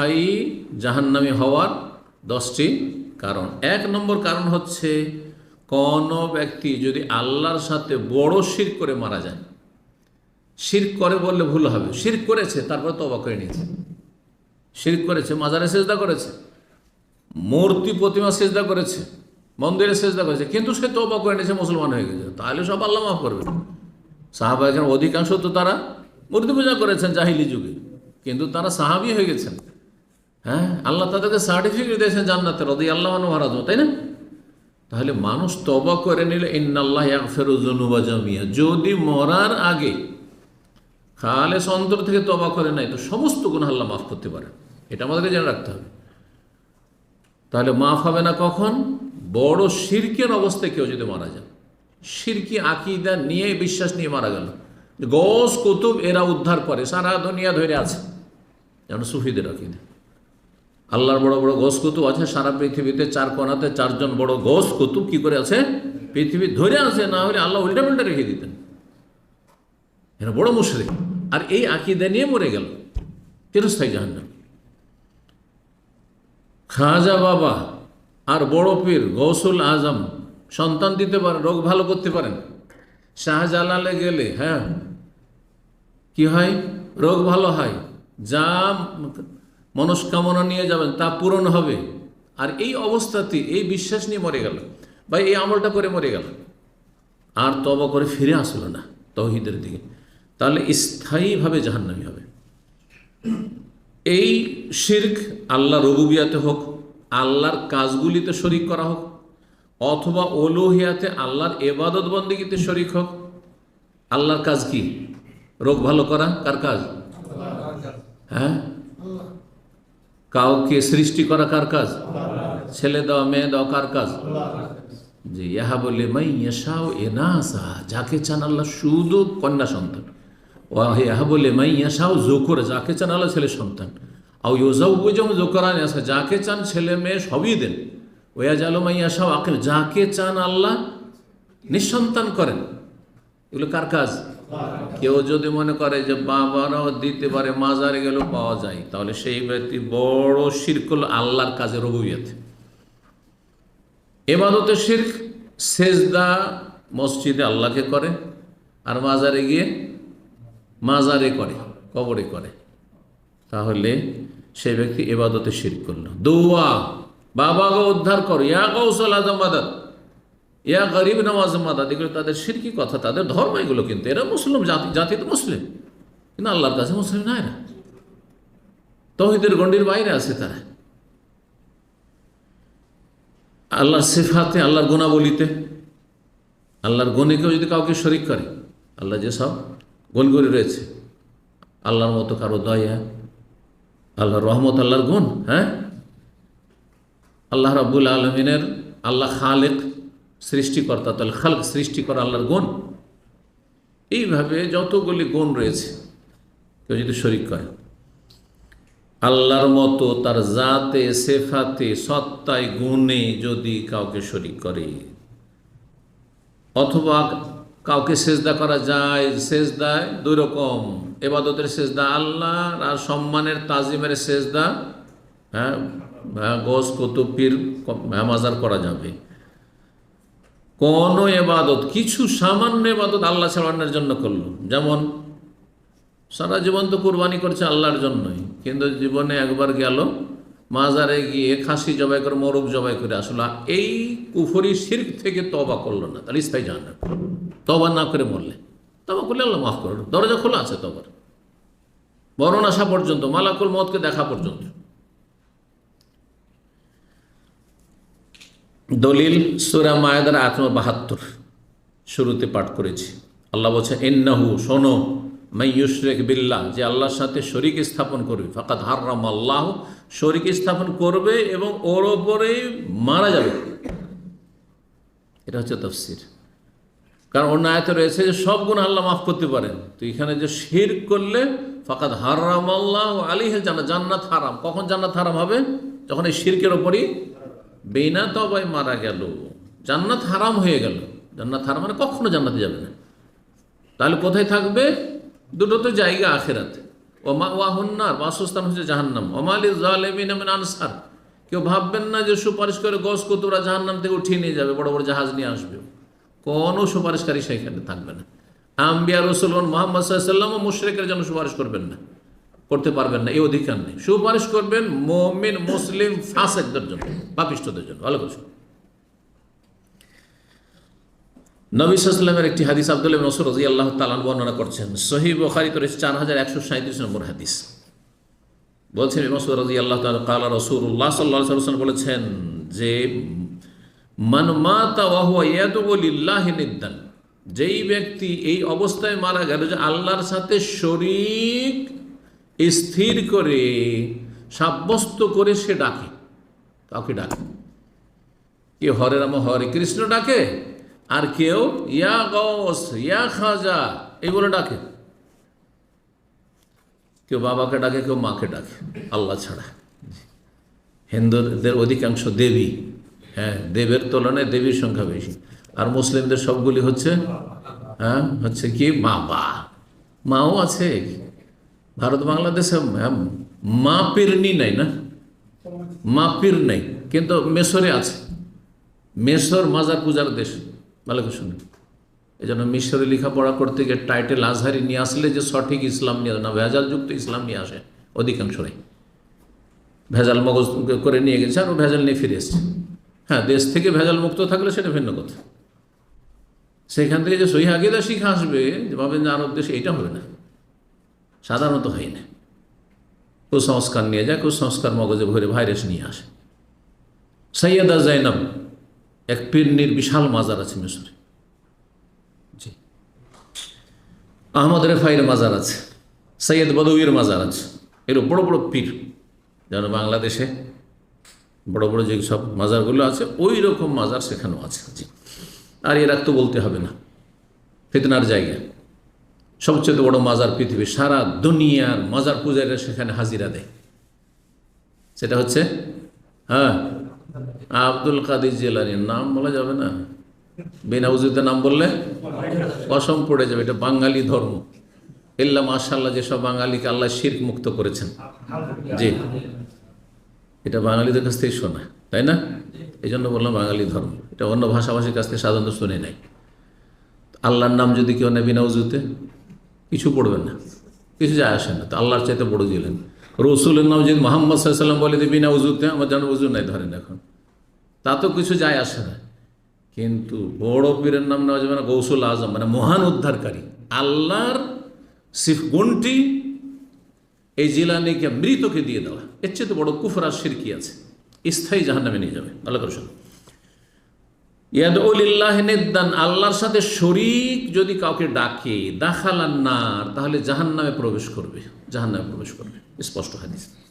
স্থায়ী জাহান্নামী হওয়ার দশটি কারণ। এক নম্বর কারণ হচ্ছে কোন ব্যক্তি যদি আল্লাহর সাথে বড় শির করে মারা যায়, শির করে বললে ভুল হবে। শির করেছে, তারপর তবা করে নিয়েছে। শির করেছে, মাজারে সেজদা করেছে, মূর্তি প্রতিমা সেজদা করেছে, মন্দিরে সেজদা করেছে, কিন্তু সে তবা করে নিয়েছে, মুসলমান হয়ে গেছে। তাহলে সব আল্লাহ মাফ করবে। সাহাবাহিকের অধিকাংশ তো তারা মূর্তি পূজা করেছেন জাহিলি যুগে, কিন্তু তারা সাহাবি হয়ে গেছেন। হ্যাঁ? আল্লাহ তাদেরকে সার্টিফিকেট দিয়েছেন জান্নাতে রদি আল্লাহ মহারাজ তাই না? তাহলে মানুষ তবা করে নিলে ইন্নাল্লাহ ফেরুজনুবা জামিয়া। যদি মরার আগে খালে অন্তর থেকে তবা করে নাই তো সমস্ত গুণ আল্লাহ মাফ করতে পারে। এটা আমাদেরকে জেনে রাখতে হবে। তাহলে মাফ হবে না কখন? বড় শিরকের অবস্থায় কেউ যদি মারা যায়। শিরকি আকিদা নিয়ে, বিশ্বাস নিয়ে মারা গেল। গস কুতুব, এরা উদ্ধার করে, সারা দুনিয়া ধরে আছে। যেমন সুফিদের আকিদা। আল্লাহর বড় বড় গোস কুতুব আছে, সারা পৃথিবীতে চার কোনাতে চারজন বড় গোস কুতুব কি করে আছে? পৃথিবী ধরে আছে, না হলে আল্লাহ উল্টা পাল্টা রেখে দিতেন। এরা বড় মুশরিক। আর এই আকিদা নিয়ে মরে গেল। চিরস্থায়ী জাহান্নাম। খাজা বাবা আর বড় পীর গৌসুল আজম সন্তান দিতে পারেন রোগ ভালো করতে পারেন। শাহজালালে গেলে হ্যাঁ কি হয়? রোগ ভালো হয়। যা মনস্কামনা নিয়ে যাবেন, তা পূরণ হবে। আর এই অবস্থাতে এই বিশ্বাস নিয়ে মরে গেল। বা এই আমলটা করে মরে গেল। আর তবা করে ফিরে আসলো না তহিদের দিকে। তাহলে স্থায়ীভাবে জাহান্নামি হবে। এই শির্ক আল্লাহ রবুবিয়াতে হোক, আল্লাহর কাজগুলিতে শরিক করা হোক, অথবা ওলোহিয়াতে আল্লাহর এবাদত বন্দিগিতে শরিক হোক, আল্লাহর কাজ কি? রোগ ভালো করা কার কাজ? হ্যাঁ? কাউকে সৃষ্টি করা কার কাজ? ছেলে দেওয়া মেয়ে দেওয়া কার কাজ? যে ইহা বলে, মাই ইয়াশাও এনাসা যাকে চান আল্লাহ শুধু কন্যা সন্তান। ও ইহা বলে, মাই ইয়াশাও জোকর যাকে চান আল্লাহ ছেলে সন্তান। আও ইউজাউ বুঝম জোকরান আসা যাকে চান ছেলে মেয়ে সবই দেন। ওয়া জালো মাই ইয়াশাও আকেল যাকে চান আল্লাহ নিঃসন্তান করেন। এগুলো কার কাজ? কেউ যদি মনে করে যে বাবারাও দিতে পারে মাজারে গেলেও পাওয়া যায়, তাহলে সেই ব্যক্তি বড় শিরকুল আল্লাহর কাজে রবুইয়াতে এবাদতে শির্ক, সেজদা মসজিদে আল্লাহকে করে, আর মাজারে গিয়ে মাজারে করে, কবরে করে। তাহলে সেই ব্যক্তি এবাদতে শির্ক করল। দোয়া, বাবাকে উদ্ধার করো। ইয়া কৌশল আজম মাদাদ ইয়া গরিব নওয়াজ মাদাদ এগুলো তাদের সিরকি কথা, তাদের ধর্ম এগুলো কিন্তু। এরা মুসলিম জাতি জাতি তো মুসলিম। কিন্তু আল্লাহর কাছে মুসলিম না এরা। তহিদের গণ্ডির বাইরে আছে তারা। আল্লাহর সিফাতে, আল্লাহর গুণাবলিতে, আল্লাহর গণিকেও যদি কাউকে শরিক করে, আল্লাহ যে সব গুণ করে রয়েছে। আল্লাহর মতো কারও দয়া, আল্লাহর রহমত, আল্লাহর গুণ হ্যাঁ? আল্লাহ রাবুল আলমিনের, আল্লাহ খালেক সৃষ্টিকর্তা, তাহলে খালক, সৃষ্টি করা আল্লাহর গুণ। এইভাবে যতগুলি গুণ রয়েছে, কেউ যদি শরিক করে আল্লাহর মতো তার জাতে, সেফাতে, সত্তায় গুণে যদি কাউকে শরিক করে, অথবা কাউকে সেজদা করা যায়, সেজদায় দুই রকম, এবাদতের সেজদা আল্লাহ আর সম্মানের তাজিমের সেজদা হ্যাঁ গোস কুতুপির মাজার করা যাবে। কোন এবাদত, কিছু সামান্য এবাদত আল্লাহ ছাড়ানোর জন্য করল। যেমন, সারা জীবন তো কোরবানি করছে আল্লাহর জন্যই, কিন্তু জীবনে একবার গেল, মাজারে গিয়ে খাসি জবাই করে মোরগ জবাই করে আসলো এই কুফরি শির্ক থেকে তবা করল না, তাহলে স্থায়ী জান না তবা না করে মরলে তবা করলে আল্লাহ মাফ করল দরজা খোলা আছে তবার বরণ আসা পর্যন্ত, মালাকুল মতকে দেখা পর্যন্ত। দলিল সুরা মায়েদার আত্ম বাহাত্তর। শুরুতে পাঠ করেছি। আল্লাহ বলছে এন্নাহু শোনো মাইয়ুশরেক বিল্লাহ, যে আল্লাহর সাথে শরিক স্থাপন করবে ফাকাত হাররাম আল্লাহ শরিক স্থাপন করবে এবং ওর ওপরেই মারা যাবে। এটা হচ্ছে তফসির। কারণ অন্য আয়তে রয়েছে যে সব গুণ আল্লাহ মাফ করতে পারেন। তো এখানে যে শির করলে ফাকাত হারাম আল্লাহ আলী জানা জান্নাত হারাম। কখন জান্নাত হারাম হবে? যখন এই শিরকের ওপরই বেনা তবাই মারা গেল, জান্নাত হারাম হয়ে গেল। জান্নাত হারাম মানে কখনো জান্নাতে যাবে না। তাহলে কোথায় থাকবে? দুটো তো জায়গা আখেরাতে। ওমা ওয়াহুন্নার, বাসস্থান হচ্ছে জাহান্নাম। ওমালি জালেমিন আনসার। কেউ ভাববেন না যে সুপারিশ করে গস কতুরা জাহান্নাম থেকে উঠিয়ে নিয়ে যাবে, বড় বড় জাহাজ নিয়ে আসবে। কোনো সুপারিশকারী সেখানে থাকবে না। আম্বিয়া রসুলন মোহাম্মদ সাল্লাম ও মুশরেকের জন্য সুপারিশ করবেন না। করতে পারবেন না, এই অধিকার নেই। সুপারিশ করবেন মমিন, মুসলিম, ফাসেকদের জন্য, পাপিষ্টদের জন্য। ভালো সাল্লামের একটি হাদিস আব্দুল্লাহ নসর রাজি আল্লাহ তালান বর্ণনা করছেন। সহি বখারি করেছে চার হাজার একশো সাঁত্রিশ নম্বর হাদিস। বলছেন মসুদ রাজি আল্লাহ কালা সাল্লাহ বলেছেন যে যেই ব্যক্তি এই অবস্থায় মারা গেল যে আল্লাহর সাথে শরিক স্থির করে, সাব্যস্ত করে সে ডাকে। কাউকে ডাকে কেউ হরে রাম, হরে কৃষ্ণ ডাকে, আর কেউ ইয়া গস ইয়া খাজা, এগুলো ডাকে কেউ বাবাকে ডাকে, কেউ মাকে ডাকে, আল্লাহ ছাড়া। হিন্দুদের অধিকাংশ দেবী হ্যাঁ দেবের তুলনায় দেবীর সংখ্যা বেশি। আর মুসলিমদের সবগুলি হচ্ছে হ্যাঁ হচ্ছে কি? বাবা মাও আছে ভারত বাংলাদেশে হ্যাঁ, মা পীরনি নাই না? মা পীর নেই। কিন্তু মেসরে আছে। মেসর মাজার পূজার দেশ। ভালো করে শুনে এই জন্য মিশরে লেখাপড়া করতে গিয়ে টাইটেল আজহারি নিয়ে আসলে যে সঠিক ইসলাম নিয়ে না ভেজালযুক্ত ইসলাম নিয়ে আসে অধিকাংশ অধিকাংশরাই ভেজাল মগজ করে নিয়ে গেছে আর ভেজাল নিয়ে ফিরে এসছে। হ্যাঁ দেশ থেকে ভেজাল মুক্ত থাকলে সেটা ভিন্ন কথা। সেখান থেকে যে সহি আগেদা শিখে আসবে যে ভাবেন যে আরব দেশে এইটা হবে না। সাধারণত হয় না। কুসংস্কার নিয়ে যায় কুসংস্কার মগজে ভরে ভাইরাস নিয়ে আসে। সৈয়দা জাইনাব এক পীরনির বিশাল মাজার আছে মিশরে। জি। আহমদ রেফাইয়ের মাজার আছে সৈয়দ বদউয়ের মাজার আছে। এর বড় বড় পীর যেন বাংলাদেশে বড় বড় যে সব মাজারগুলো আছে ওই রকম মাজার সেখানেও আছে। জি। আর এরা তো বলতে হবে না ফিতনার জায়গা। সবচেয়ে বড় মাজার পৃথিবী, সারা দুনিয়ার মাজার পূজারীরা সেখানে হাজিরা দেয়। সেটা হচ্ছে হ্যাঁ আব্দুল কাদির জেলানির নাম বলা যাবে না? বিনা উজুতে নাম বললে কসম পড়ে যাবে, এটা বাঙালি ধর্ম। ইল্লা মাশাল্লাহ যেসব বাঙালিকে আল্লাহ শির্ক মুক্ত করেছেন। জি। এটা বাঙালিদের কাছ থেকে শোনা, তাই না? এই জন্য বললাম বাঙালি ধর্ম। এটা অন্য ভাষাভাষীর কাছ থেকে সাধারণত শুনে নাই আল্লাহর নাম যদি কেউ নেয় বিনা উজুতে কিছু পড়বেন না, কিছু যায় আসে না। তো আল্লাহর চাইতে বড় দিলেন রসুলের নাম যদি মোহাম্মদ সাল্লাম বলে যে বিনা উজুতে আমার যেন উজু নাই ধরেন এখন। তা তো কিছু যায় আসে না। কিন্তু বড় পীরের নাম নেওয়া যাবে না, গৌসুল আজম মানে মহান উদ্ধারকারী। আল্লাহর সিফ গুণটি এই জিলানিকে, মৃতকে দিয়ে দেওয়া। এর চেয়ে তো বড় কুফরার সিরকি আছে। স্থায়ী জাহান্নামে নিয়ে যাবে। ভালো করে শোনো ইয়াদউলিল্লাহ নিদ্দান, আল্লাহর সাথে শরিক যদি কাউকে ডাকে দাখালান্নার তাহলে জাহান্নামে প্রবেশ করবে, জাহান্নামে প্রবেশ করবে। স্পষ্ট হাদিস।